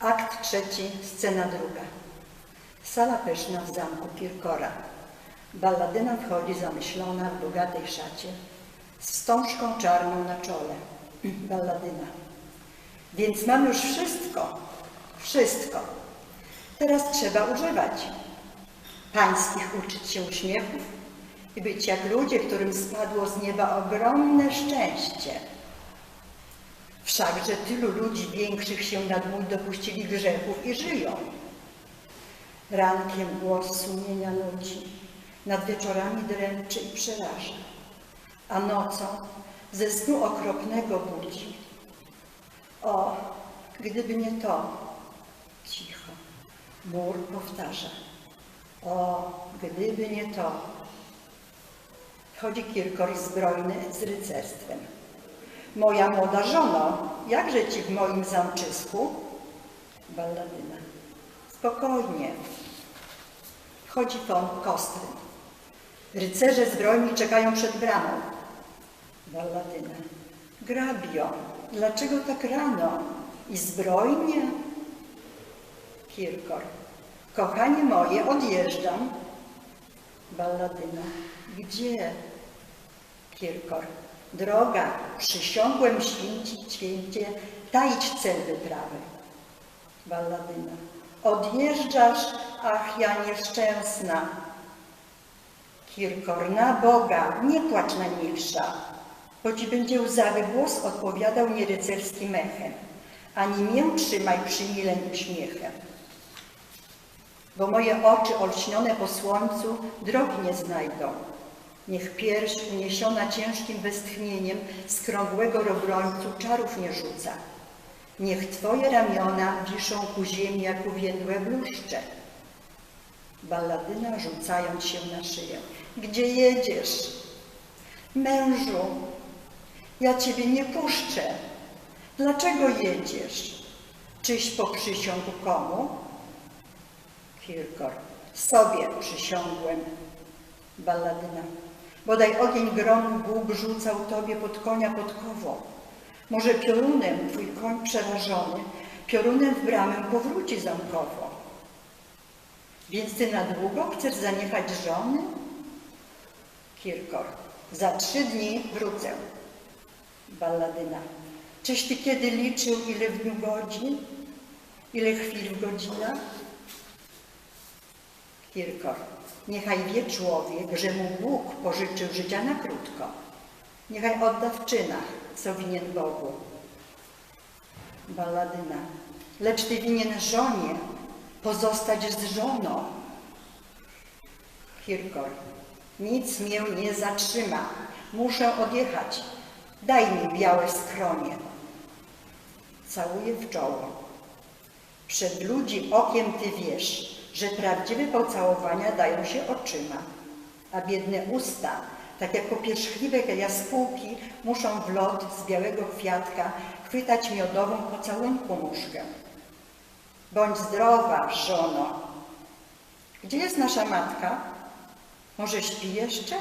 Akt trzeci, scena druga. Sala pyszna w zamku Kirkora. Balladyna wchodzi zamyślona w bogatej szacie, z wstążką czarną na czole. Balladyna. Więc mam już wszystko, wszystko. Teraz trzeba używać. Pańskich uczyć się uśmiechów i być jak ludzie, którym spadło z nieba ogromne szczęście. Wszakże tylu ludzi większych się nad mój dopuścili grzechów i żyją. Rankiem głos sumienia nudzi, nad wieczorami dręczy i przeraża, a nocą ze snu okropnego budzi. O, gdyby nie to, cicho, mur powtarza. O, gdyby nie to. Chodzi Kirkor zbrojny z rycerstwem. Moja młoda żono, jakże ci w moim zamczysku? Balladyna. Spokojnie. Wchodzi von Kostry. Rycerze zbrojni czekają przed bramą. Balladyna. Grabio, dlaczego tak rano? I zbrojnie? Kirkor. Kochanie moje, odjeżdżam. Balladyna. Gdzie? Kirkor. Droga, przysiągłem święcić święcie, taić cel wyprawy. Balladyna. Odjeżdżasz, ach ja nieszczęsna. Kirkor, na Boga, nie płacz najmilsza, bo ci będzie łzawy głos odpowiadał nierycerskim echem, ani mię trzymaj przymileń uśmiechem. Bo moje oczy olśnione po słońcu drogi nie znajdą, Niech pierś uniesiona ciężkim westchnieniem z krągłego robrońcu czarów nie rzuca. Niech Twoje ramiona wiszą ku ziemi jak uwiędłe bluszcze. Balladyna rzucając się na szyję. Gdzie jedziesz? Mężu, ja Ciebie nie puszczę. Dlaczego jedziesz? Czyś poprzysiągł komu? Kirkor. Sobie przysiągłem. Balladyna. Bodaj ogień gromu Bóg rzucał Tobie pod konia podkową. Może piorunem Twój koń przerażony, piorunem w bramę powróci zamkowo. Więc Ty na długo chcesz zaniechać żony? Kirkor. Za trzy dni wrócę. Balladyna. Czyś Ty kiedy liczył, ile w dniu godzin? Ile chwil w godzinach? Kirkor. Niechaj wie człowiek, że mu Bóg pożyczył życia na krótko. Niechaj odda w czynach, co winien Bogu. Balladyna. Lecz ty winien żonie pozostać z żoną. Kirkor. Nic mię nie zatrzyma. Muszę odjechać. Daj mi białe skronie. Całuje w czoło. Przed ludzi okiem ty wiesz, że prawdziwe pocałowania dają się oczyma, a biedne usta, tak jak popierzchliwe jaskółki, muszą w lot z białego kwiatka chwytać miodową pocałunku muszkę. Bądź zdrowa, żono. Gdzie jest nasza matka? Może śpi jeszcze?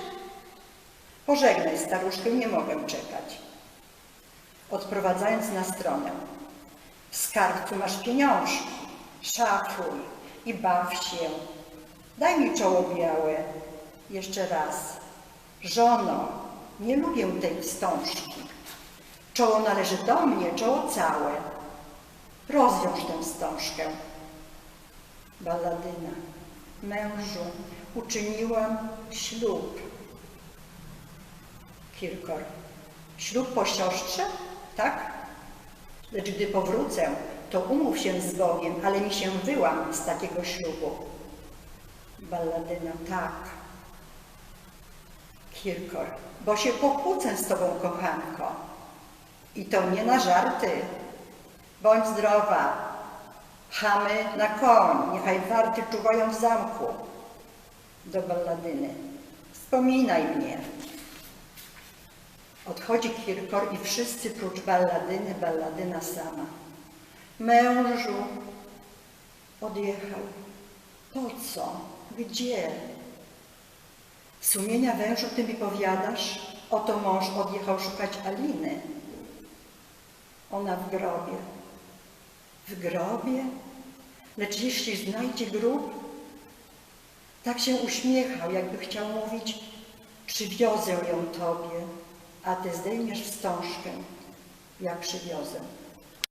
Pożegnaj staruszkę, nie mogę czekać. Odprowadzając na stronę. W skarbcu masz pieniążki, szafuj, i baw się. Daj mi czoło białe. Jeszcze raz. Żono, nie lubię tej wstążki. Czoło należy do mnie, czoło całe. Rozwiąż tę wstążkę. Balladyna. Mężu, uczyniłam ślub. Kirkor. Ślub po siostrze? Tak? Lecz gdy powrócę, to umów się z Bogiem, ale mi się wyłam z takiego ślubu. Balladyna, tak. Kirkor, bo się pokłócę z Tobą, kochanko. I to nie na żarty. Bądź zdrowa. Chamy na koń, niechaj warty czuwają w zamku. Do balladyny. Wspominaj mnie. Odchodzi Kirkor i wszyscy prócz balladyny, balladyna sama. Mężu odjechał. Po co? Gdzie? Sumienia wężu ty mi powiadasz, oto mąż odjechał szukać Aliny. Ona w grobie. w grobie, lecz jeśli znajdzie grób, tak się uśmiechał, jakby chciał mówić, przywiozę ją Tobie, a Ty zdejmiesz wstążkę, ja przywiozę.